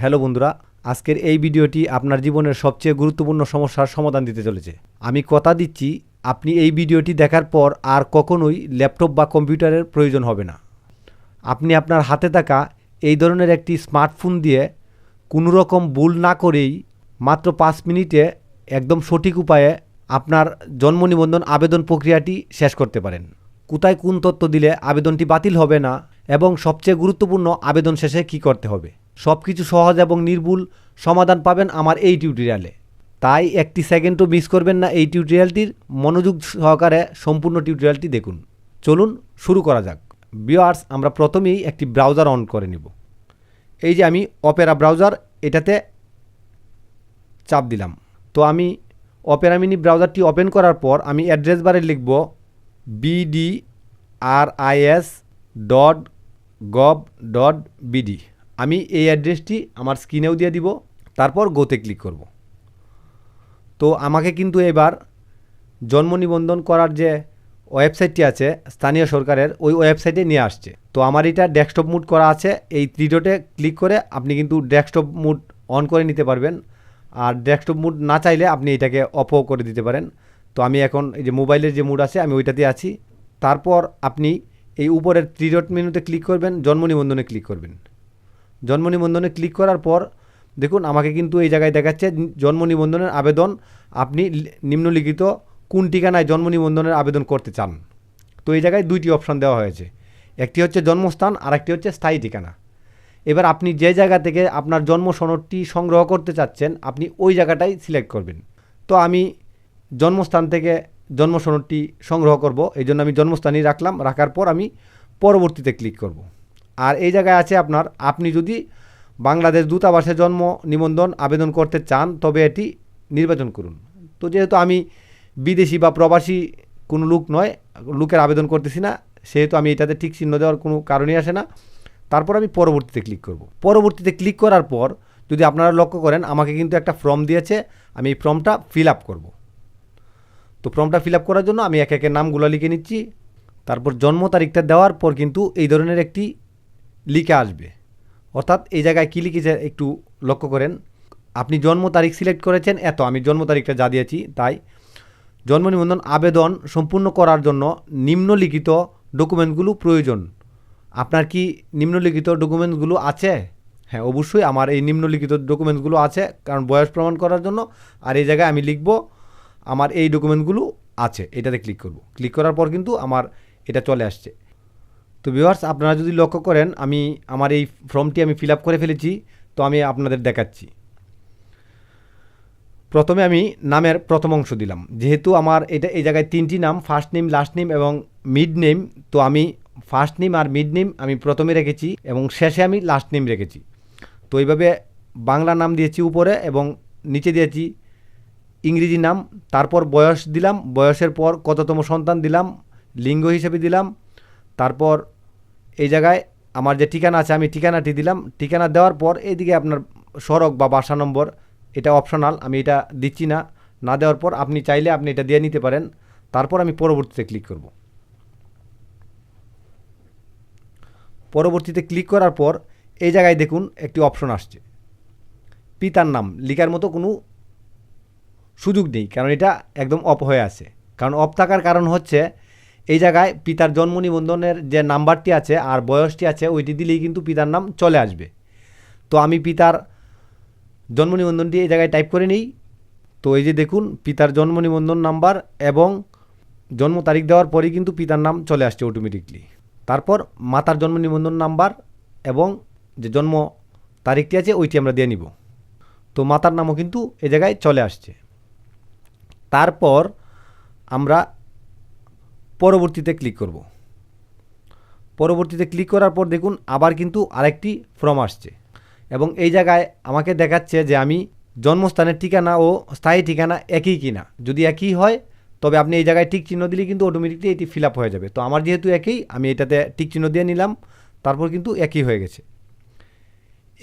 Hello বন্ধুরা, আজকের এই ভিডিওটি আপনার জীবনের সবচেয়ে গুরুত্বপূর্ণ সমস্যার সমাধান দিতে চলেছে। আমি কথা দিচ্ছি, আপনি এই ভিডিওটি দেখার পর আর কখনোই ল্যাপটপ বা কম্পিউটারের প্রয়োজন হবে না। আপনি আপনার হাতে থাকা এই ধরনের একটি স্মার্টফোন দিয়ে কোনো রকম ভুল না করেই মাত্র পাঁচ মিনিটে একদম সঠিক উপায়ে আপনার জন্ম নিবন্ধন আবেদন প্রক্রিয়াটি শেষ করতে পারেন। কোথায় কোন তথ্য দিলে আবেদনটি বাতিল হবে না এবং সবচেয়ে গুরুত্বপূর্ণ আবেদন শেষে কী করতে হবে? সব কিছু সহজ এবং নির্ভুল সমাধান পাবেন আমার এই টিউটোরিয়ালে। তাই একটি সেকেন্ডও মিস করবেন না এই টিউটোরিয়ালটির। মনোযোগ সহকারে সম্পূর্ণ টিউটোরিয়ালটি দেখুন। চলুন শুরু করা যাক। বিওয়ার্স আমরা প্রথমেই একটি ব্রাউজার অন করে নিব। এই যে আমি অপেরা ব্রাউজার, এটাতে চাপ দিলাম। তো আমি অপেরা মিনি ব্রাউজারটি ওপেন করার পর আমি অ্যাড্রেস বারে লিখব BD R IS dot gov dot BD আমি এই অ্যাড্রেসটি আমার স্ক্রিনেও দিয়ে দিব, তারপর গোতে ক্লিক করব। তো আমাকে কিন্তু এবার জন্ম নিবন্ধন করার যে ওয়েবসাইটটি আছে, স্থানীয় সরকারের, ওই ওয়েবসাইটে নিয়ে আসছে। তো আমার এটা ডেস্কটপ মুড করা আছে, এই ত্রিডোটে ক্লিক করে আপনি কিন্তু ডেস্কটপ মুড অন করে নিতে পারবেন। আর ডেস্কটপ মুড না চাইলে আপনি এটাকে অফও করে দিতে পারেন। তো আমি এখন এই যে মোবাইলের যে মুড আছে, আমি ওইটাতে আছি। তারপর আপনি এই উপরের ত্রিডট মেনুতে ক্লিক করবেন, জন্ম নিবন্ধনে ক্লিক করবেন। জন্ম নিবন্ধনে ক্লিক করার পর, দেখুন আমাকে কিন্তু এই জায়গায় দেখাচ্ছে, জন্ম নিবন্ধনের আবেদন, আপনি নিম্নলিখিত কোন ঠিকানায় জন্ম নিবন্ধনের আবেদন করতে চান। তো এই জায়গায় দুইটি অপশান দেওয়া হয়েছে। একটি হচ্ছে জন্মস্থান আর একটি হচ্ছে স্থায়ী ঠিকানা। এবার আপনি যে জায়গা থেকে আপনার জন্ম সনদটি সংগ্রহ করতে চাচ্ছেন, আপনি ওই জায়গাটাই সিলেক্ট করবেন। তো আমি জন্মস্থান থেকে জন্ম সনদটি সংগ্রহ করব এই জন্য আমি জন্মস্থানই রাখলাম, রাখার পর আমি পরবর্তীতে ক্লিক করব। আর এই জায়গায় আছে আপনার, আপনি যদি বাংলাদেশ দূতাবাসে জন্ম নিবন্ধন আবেদন করতে চান, তবে এটি নির্বাচন করুন। তো যেহেতু আমি বিদেশি বা প্রবাসী কোনো লোক নয়, লোকের আবেদন করতেছি না, সেহেতু আমি এটাতে ঠিক চিহ্ন দেওয়ার কোনো কারণই আসে না। তারপর আমি পরবর্তীতে ক্লিক করব। পরবর্তীতে ক্লিক করার পর যদি আপনারা লক্ষ্য করেন, আমাকে কিন্তু একটা ফর্ম দিয়েছে, আমি এই ফর্মটা ফিল আপ করব। তো ফর্মটা ফিল আপ করার জন্য আমি এক একের নামগুলো লিখে নিচ্ছি। তারপর জন্ম তারিখটা দেওয়ার পর কিন্তু এই ধরনের একটি লিখে আসবে। অর্থাৎ এই জায়গায় কী লিখেছে একটু লক্ষ্য করেন। আপনি জন্ম তারিখ সিলেক্ট করেছেন, এত, আমি জন্ম তারিখটা যা দিয়েছি, তাই। জন্ম নিবন্ধন আবেদন সম্পূর্ণ করার জন্য নিম্নলিখিত ডকুমেন্টগুলো প্রয়োজন। আপনার কি নিম্নলিখিত ডকুমেন্টসগুলো আছে? হ্যাঁ অবশ্যই আমার এই নিম্নলিখিত ডকুমেন্টসগুলো আছে, কারণ বয়স প্রমাণ করার জন্য, আর এই জায়গায় আমি লিখব, আমার এই ডকুমেন্টগুলো আছে, এটাতে ক্লিক করব। ক্লিক করার পর কিন্তু আমার এটা চলে আসছে। তো ভিউয়ার্স আপনারা যদি লক্ষ্য করেন, আমি, আমার এই ফর্মটি আমি ফিল করে ফেলেছি, তো আমি আপনাদের দেখাচ্ছি। প্রথমে আমি নামের প্রথম অংশ দিলাম। যেহেতু আমার এটা, এই জায়গায় তিনটি নাম ফার্স্ট নেম লাস্ট নেম এবং মিড নেম তো আমি ফার্স্ট নেম আর মিড নেম আমি প্রথমে রেখেছি এবং শেষে আমি লাস্ট নেম রেখেছি। তো এইভাবে বাংলা নাম দিয়েছি উপরে এবং নিচে দিয়েছি ইংরেজি নাম, তারপর বয়স দিলাম, বয়সের পর কততম সন্তান দিলাম, লিঙ্গ হিসেবে দিলাম, তারপর এই জায়গায় আমার যে ঠিকানা আছে, আমি ঠিকানাটি দিলাম। ঠিকানা দেওয়ার পর এইদিকে আপনার সড়ক বা বাসা নম্বর, এটা অপশনাল আমি এটা দিচ্ছি না। না দেওয়ার পর আপনি চাইলে আপনি এটা দিয়ে নিতে পারেন। তারপর আমি পরবর্তীতে ক্লিক করব। পরবর্তীতে ক্লিক করার পর এই জায়গায় দেখুন একটি অপশন আসছে। পিতার নাম, লিখার মতো কোনো সুযোগ নেই, কারণ এটা একদম অফ হয়ে আছে। কারণ অফ থাকার কারণ হচ্ছে এই জায়গায় পিতার জন্ম নিবন্ধনের যে নাম্বারটি আছে আর বয়সটি আছে ওইটি দিলেই কিন্তু পিতার নাম চলে আসবে। তো আমি পিতার জন্ম নিবন্ধনটি এই জায়গায় টাইপ করে নিই। তো এই যে দেখুন, পিতার জন্ম নিবন্ধন নাম্বার এবং জন্ম তারিখ দেওয়ার পরেই কিন্তু পিতার নাম চলে আসছে অটোমেটিকলি তারপর মাতার জন্ম নিবন্ধন নাম্বার এবং যে জন্ম তারিখটি আছে, ওইটি আমরা দিয়ে নিব। তো মাতার নামও কিন্তু এ জায়গায় চলে আসছে। তারপর আমরা পরবর্তীতে ক্লিক করব। পরবর্তীতে ক্লিক করার পর দেখুন আবার কিন্তু আরেকটি ফর্ম আসছে এবং এই জায়গায় আমাকে দেখাচ্ছে যে আমি জন্মস্থানের ঠিকানা ও স্থায়ী ঠিকানা একই কিনা। যদি একই হয়, তবে আপনি এই জায়গায় টিক চিহ্ন দিলে কিন্তু অটোমেটিকলি এটি ফিল হয়ে যাবে। তো আমার যেহেতু একই, আমি এটাতে টিক চিহ্ন দিয়ে নিলাম, তারপর কিন্তু একই হয়ে গেছে।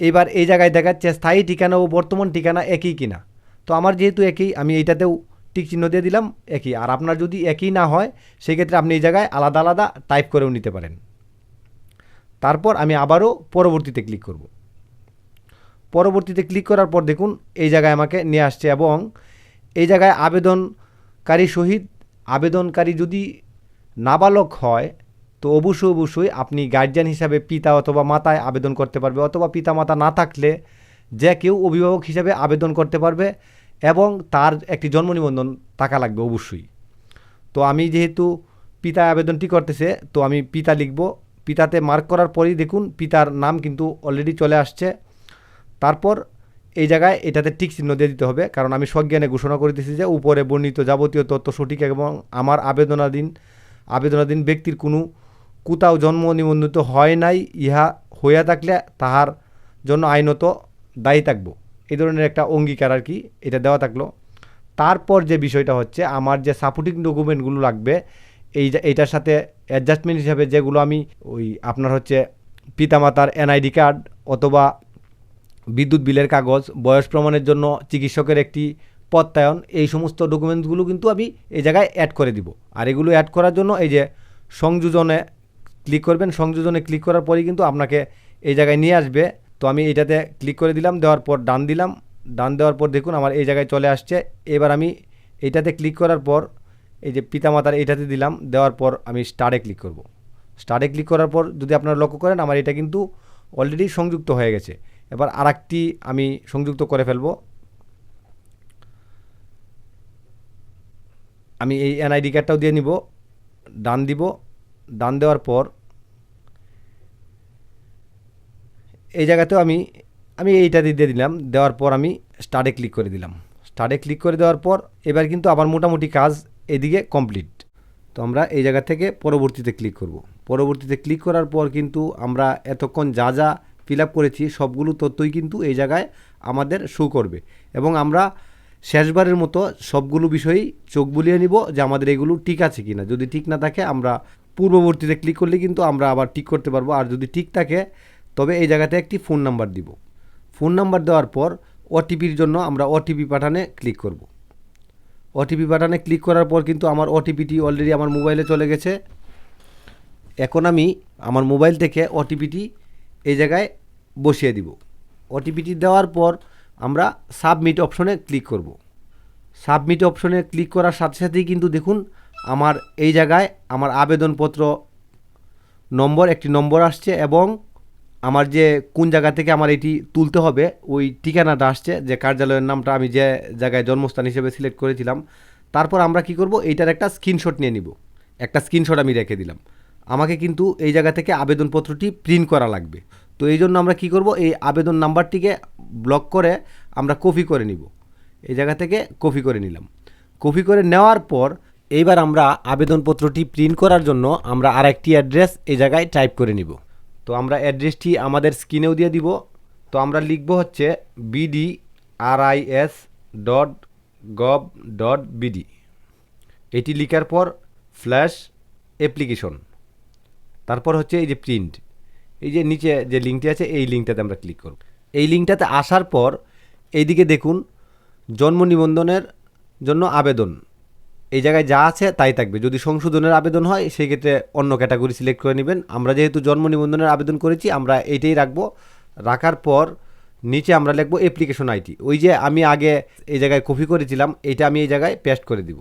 এবার এই জায়গায় দেখাচ্ছে স্থায়ী ঠিকানা ও বর্তমান ঠিকানা একই কিনা। তো আমার যেহেতু একই, আমি এইটাতেও টিক চিহ্ন দিয়ে দিলাম, একই। আর আপনার যদি একই না হয়, সেক্ষেত্রে আপনি এই জায়গায় আলাদা আলাদা টাইপ করেও নিতে পারেন। তারপর আমি আবারও পরবর্তীতে ক্লিক করব। পরবর্তীতে ক্লিক করার পর দেখুন, এই জায়গায় আমাকে নিয়ে আসছে এবং এই জায়গায় আবেদনকারী সহিত আবেদনকারী যদি নাবালক হয়, তো অবশ্যই অবশ্যই আপনি গার্জিয়ান হিসাবে পিতা অথবা মাতায় আবেদন করতে পারবে। অথবা পিতা মাতা না থাকলে যে কেউ অভিভাবক হিসাবে আবেদন করতে পারবে। এবং তার একটি জন্ম নিবন্ধন টাকা লাগবে অবশ্যই। তো আমি যেহেতু পিতা আবেদনটি করতেছে, তো আমি পিতা লিখব। পিতাতে মার্ক করার পরেই দেখুন পিতার নাম কিন্তু অলরেডি চলে আসছে। তারপর এই জায়গায় এটাতে টিক চিহ্ন দিয়ে দিতে হবে, কারণ আমি সজ্ঞানে ঘোষণা করে দিয়েছি যে উপরে বর্ণিত যাবতীয় তথ্য সঠিক এবং আমার আবেদনাধীন আবেদনাধীন ব্যক্তির কোনো কোথাও জন্ম নিবন্ধিত হয় নাই, ইহা হইয়া থাকলে তাহার জন্য আইনত দায়ী থাকব। এই ধরনের একটা অঙ্গীকার আর কি এটা দেওয়া থাকল। তারপর যে বিষয়টা হচ্ছে, আমার যে সাপোর্টিং ডকুমেন্টগুলো লাগবে, এই এইটার সাথে অ্যাডজাস্টমেন্ট হিসাবে যেগুলো আমি ওই আপনার হচ্ছে পিতামাতার এনআইডি কার্ড অথবা বিদ্যুৎ বিলের কাগজ, বয়স প্রমাণের জন্য চিকিৎসকের একটি প্রত্যয়ন, এই সমস্ত ডকুমেন্টসগুলো কিন্তু আমি এই জায়গায় অ্যাড করে দিব। আর এগুলো অ্যাড করার জন্য এই যে সংযোজনে ক্লিক করবেন, সংযোজনে ক্লিক করার পরেই কিন্তু আপনাকে এই জায়গায় নিয়ে আসবে। তো আমি এটাতে ক্লিক করে দিলাম, দেওয়ার পর ডান দিলাম। ডান দেওয়ার পর দেখুন আমার এই জায়গায় চলে আসছে। এবার আমি এইটাতে ক্লিক করার পর এই যে পিতামাতার এইটাতে দিলাম, দেওয়ার পর আমি স্টারে ক্লিক করব। স্টারে ক্লিক করার পর যদি আপনারা লক্ষ্য করেন, আমার এটা কিন্তু অলরেডি সংযুক্ত হয়ে গেছে। এবার আরেকটি আমি সংযুক্ত করে ফেলব। আমি এই এনআইডি কার্ডটাও দিয়ে নিব। ডান দিব। ডান দেওয়ার পর এই জায়গাতেও আমি আমি এইটা দিয়ে দিলাম। দেওয়ার পর আমি স্টার্টে ক্লিক করে দিলাম। স্টার্টে ক্লিক করে দেওয়ার পর এবার কিন্তু আবার মোটামুটি কাজ এদিকে কমপ্লিট তো আমরা এই জায়গা থেকে পরবর্তীতে ক্লিক করব। পরবর্তীতে ক্লিক করার পর কিন্তু আমরা এতক্ষণ যা যা ফিল করেছি, সবগুলো তথ্যই কিন্তু এই জায়গায় আমাদের শো করবে। এবং আমরা শেষবারের মতো সবগুলো বিষয়েই চোখ বুলিয়ে নিব যে আমাদের এগুলো ঠিক আছে কি না যদি ঠিক না থাকে, আমরা পূর্ববর্তীতে ক্লিক করলে কিন্তু আমরা আবার ঠিক করতে পারব। আর যদি ঠিক থাকে তবে এই জায়গাতে একটি ফোন নাম্বার দিব। ফোন নাম্বার দেওয়ার পর ওটিপির জন্য আমরা ওটিপি পাঠানে ক্লিক করব। ওটিপি বাটনে ক্লিক করার পর কিন্তু আমার ওটিপিটি অলরেডি আমার মোবাইলে চলে গেছে। এখন আমি আমার মোবাইল থেকে ওটিপিটি এই জায়গায় বসিয়ে দিব। ওটিপিটি দেওয়ার পর আমরা সাবমিট অপশনে ক্লিক করব। সাবমিট অপশনে ক্লিক করার সাথে সাথেই কিন্তু দেখুন আমার এই জায়গায় আমার আবেদনপত্র নম্বর, একটি নম্বর আসছে এবং আমার যে কোন জায়গা থেকে আমার এটি তুলতে হবে, ওই ঠিকানাটা আসছে যে কার্যালয়ের নামটা আমি যে জায়গায় জন্মস্থান হিসেবে সিলেক্ট করেছিলাম। তারপর আমরা কি করব? এইটার একটা স্ক্রিনশট নিয়ে নিব। একটা স্ক্রিনশট আমি রেখে দিলাম। আমাকে কিন্তু এই জায়গা থেকে আবেদনপত্রটি প্রিন্ট করা লাগবে। তো এই জন্য আমরা কি করব? এই আবেদন নাম্বারটিকে ব্লক করে আমরা কপি করে নিব। এই জায়গা থেকে কপি করে নিলাম। কপি করে নেওয়ার পর এইবার আমরা আবেদনপত্রটি প্রিন্ট করার জন্য আমরা আরেকটি অ্যাড্রেস এই জায়গায় টাইপ করে নিব। তো আমরা অ্যাড্রেসটি আমাদের স্ক্রিনেও দিয়ে দিব। তো আমরা লিখব হচ্ছে BD RIS dot gov dot BD এটি লিখার পর ফ্ল্যাশ অ্যাপ্লিকেশন তারপর হচ্ছে এই যে প্রিন্ট এই যে নিচে যে লিঙ্কটি আছে, এই লিঙ্কটাতে আমরা ক্লিক করব। এই লিঙ্কটাতে আসার পর এইদিকে দেখুন, জন্ম নিবন্ধনের জন্য আবেদন। এই জায়গায় যা আছে তাই থাকবে। যদি সংশোধনের আবেদন হয় সেই ক্ষেত্রে অন্য ক্যাটাগরি সিলেক্ট করে নেবেন। আমরা যেহেতু জন্ম নিবন্ধনের আবেদন করেছি, আমরা এইটাই রাখব। রাখার পর নিচে আমরা লিখব অ্যাপ্লিকেশন আইটি ওই যে আমি আগে এই জায়গায় কপি করেছিলাম এইটা আমি এই জায়গায় পেস্ট করে দিব।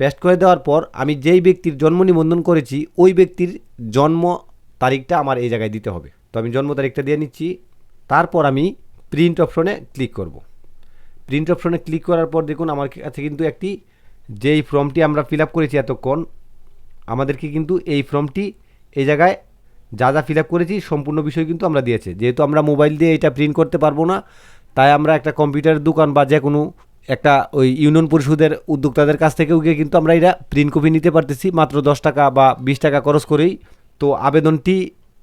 পেস্ট করে দেওয়ার পর আমি যেই ব্যক্তির জন্ম নিবন্ধন করেছি, ওই ব্যক্তির জন্ম তারিখটা আমার এই জায়গায় দিতে হবে। তো আমি জন্ম তারিখটা দিয়ে নিচ্ছি। তারপর আমি প্রিন্ট অপশনে ক্লিক করব। প্রিন্ট অপশনে ক্লিক করার পর দেখুন, আমার কাছে কিন্তু একটি যেই ফর্মটি আমরা ফিল আপ করেছি এতক্ষণ, আমাদেরকে কিন্তু এই ফর্মটি এই জায়গায় যা যা ফিল আপ করেছি সম্পূর্ণ বিষয় কিন্তু আমরা দিয়েছে। যেহেতু আমরা মোবাইল দিয়ে এটা প্রিন্ট করতে পারব না, তাই আমরা একটা কম্পিউটার দোকান বা যে কোনো একটা ওই ইউনিয়ন পরিষদের উদ্যোক্তাদের কাছ থেকেও গিয়ে কিন্তু আমরা এটা প্রিন্ট কপি নিতে পারতেছি, মাত্র দশ টাকা বা বিশ টাকা খরচ করেই। তো আবেদনটি,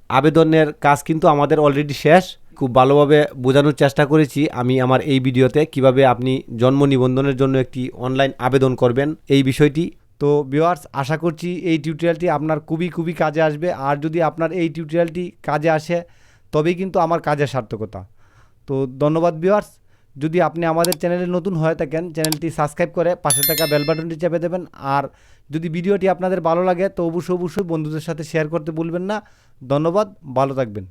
আবেদনের কাজ কিন্তু আমাদের অলরেডি শেষ। খুব ভালোভাবে বোঝানোর চেষ্টা করেছি আমি আমার এই ভিডিওতে কীভাবে আপনি জন্ম নিবন্ধনের জন্য একটি অনলাইন আবেদন করবেন এই বিষয়টি। তো ভিওয়ার্স আশা করছি এই টিউটোরিয়ালটি আপনার খুবই খুবই কাজে আসবে। আর যদি আপনার এই টিউটোরিয়ালটি কাজে আসে, তবেই কিন্তু আমার কাজের সার্থকতা। তো ধন্যবাদ ভিওয়ার্স যদি আপনি আমাদের চ্যানেলে নতুন হয়ে থাকেন, চ্যানেলটি সাবস্ক্রাইব করে পাশে থাকা বেল বাটনটি চেপে দেবেন। আর যদি ভিডিওটি আপনাদের ভালো লাগে, তো অবশ্যই অবশ্যই বন্ধুদের সাথে শেয়ার করতে ভুলবেন না। ধন্যবাদ, ভালো থাকবেন।